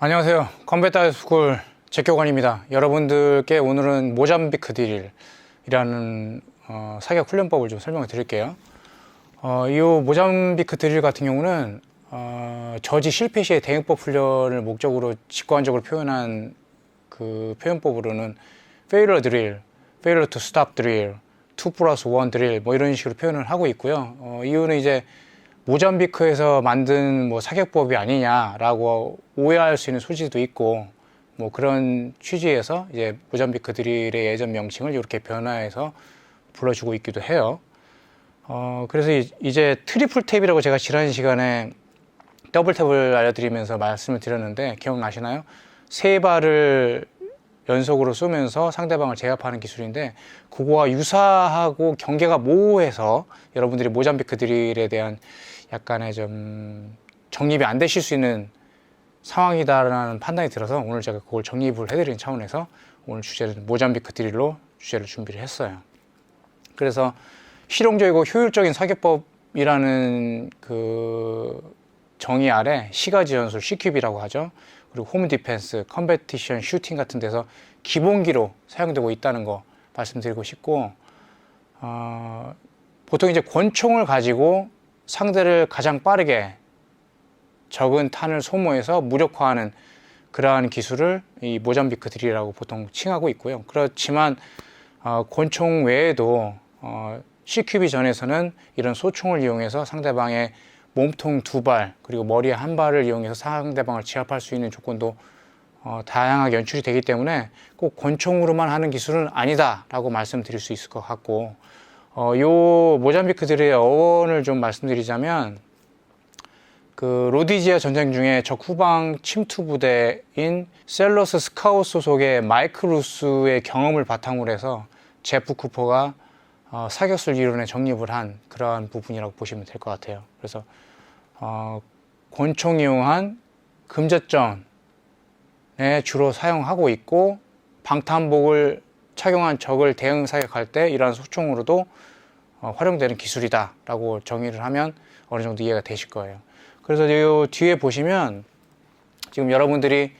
안녕하세요. 컴뱃다 스쿨 제교관입니다. 여러분들께 오늘은 모잠비크 드릴이라는 어, 사격 훈련법을 좀 설명을 드릴게요. 어, 이 모잠비크 드릴 같은 경우는 어, 저지 실패 시의 대응법 훈련을 목적으로 직관적으로 표현한 그 표현법으로는 failure drill, failure to stop drill, 2 플러스 1 drill 뭐 이런 식으로 표현을 하고 있고요. 어, 이유는 이제 모잠비크에서 만든 뭐 사격법이 아니냐라고 오해할 수 있는 소지도 있고 뭐 그런 취지에서 이제 모잠비크 드릴의 예전 명칭을 이렇게 변화해서 불러주고 있기도 해요. 어, 그래서 이- 이제 트리플 탭이라고 제가 지난 시간에 더블 탭을 알려드리면서 말씀을 드렸는데 기억나시나요? 세 발을 연속으로 쏘면서 상대방을 제압하는 기술인데 그거와 유사하고 경계가 모호해서 여러분들이 모잠비크 드릴에 대한 약간의 좀 정립이 안 되실 수 있는 상황이다라는 판단이 들어서 오늘 제가 그걸 정립을 해드리는 차원에서 오늘 주제는 모잠비크 드릴로 주제를 준비를 했어요. 그래서 실용적이고 효율적인 사격법이라는 그 정의 아래 시가지 연술 CQB라고 하죠. 그리고 홈 디펜스, 컴베티션, 슈팅 같은 데서 기본기로 사용되고 있다는 거 말씀드리고 싶고 어, 보통 이제 권총을 가지고 상대를 가장 빠르게 적은 탄을 소모해서 무력화하는 그러한 기술을 이 모잠비크 드릴이라고 보통 칭하고 있고요. 그렇지만 어, 권총 외에도 어, CQB 전에서는 이런 소총을 이용해서 상대방의 몸통 두 발 그리고 머리에 한 발을 이용해서 상대방을 제압할 수 있는 조건도 어, 다양하게 연출이 되기 때문에 꼭 권총으로만 하는 기술은 아니다라고 말씀드릴 수 있을 것 같고 어, 요 모잠비크들의 어원을 좀 말씀드리자면 그 로디지아 전쟁 중에 적 후방 침투 부대인 셀러스 스카웃 소속의 마이크 루스의 경험을 바탕으로 해서 제프 쿠퍼가 어, 사격술 이론에 정립을 한 그러한 부분이라고 보시면 될 것 같아요. 그래서 어, 권총 이용한 금저전에 주로 사용하고 있고 방탄복을 착용한 적을 대응 사격할 때 이러한 소총으로도 어, 활용되는 기술이다라고 정의를 하면 어느 정도 이해가 되실 거예요. 그래서 이 뒤에 보시면 지금 여러분들이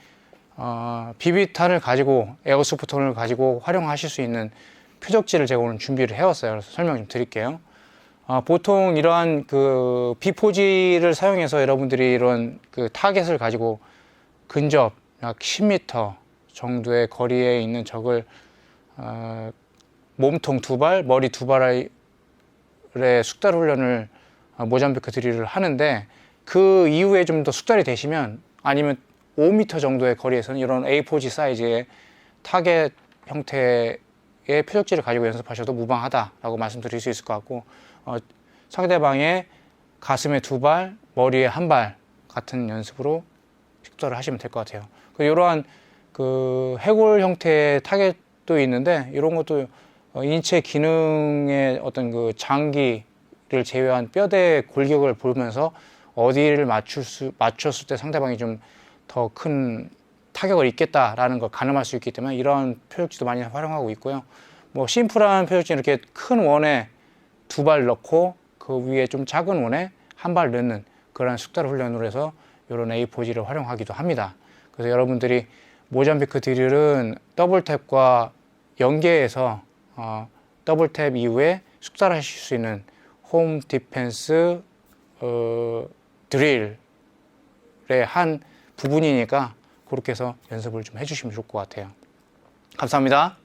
어, 비비탄을 가지고 에어소프트건을 가지고 활용하실 수 있는 표적지를 제가 오늘 준비를 해왔어요. 그래서 설명 좀 드릴게요. 어, 보통 이러한 그 비포지를 사용해서 여러분들이 이런 그 타겟을 가지고 근접 약 10m 정도의 거리에 있는 적을 어, 몸통 두 발, 머리 두 발의 숙달 훈련을 어, 모잠비크 드릴을 하는데 그 이후에 좀 더 숙달이 되시면 아니면 5m 정도의 거리에서는 이런 A4G 사이즈의 타겟 형태의 표적지를 가지고 연습하셔도 무방하다라고 말씀드릴 수 있을 것 같고 어, 상대방의 가슴에 두 발, 머리에 한 발 같은 연습으로 숙달을 하시면 될 것 같아요. 그 이러한 그 해골 형태의 타겟도 있는데 이런 것도 어, 인체 기능의 어떤 그 장기를 제외한 뼈대 골격을 보면서 어디를 맞출 수 맞췄을 때 상대방이 좀 더 큰 타격을 입겠다라는 걸 가늠할 수 있기 때문에 이런 표적지도 많이 활용하고 있고요. 뭐 심플한 표적지 이렇게 큰 원에 두 발 넣고 그 위에 좀 작은 원에 한 발 넣는 그런 숙달 훈련으로 해서 이런 A4G를 활용하기도 합니다. 그래서 여러분들이 모잠비크 드릴은 더블 탭과 연계해서 어, 더블 탭 이후에 숙달하실 수 있는 홈 디펜스 어, 드릴의 한 부분이니까 그렇게 해서 연습을 좀 해주시면 좋을 것 같아요. 감사합니다.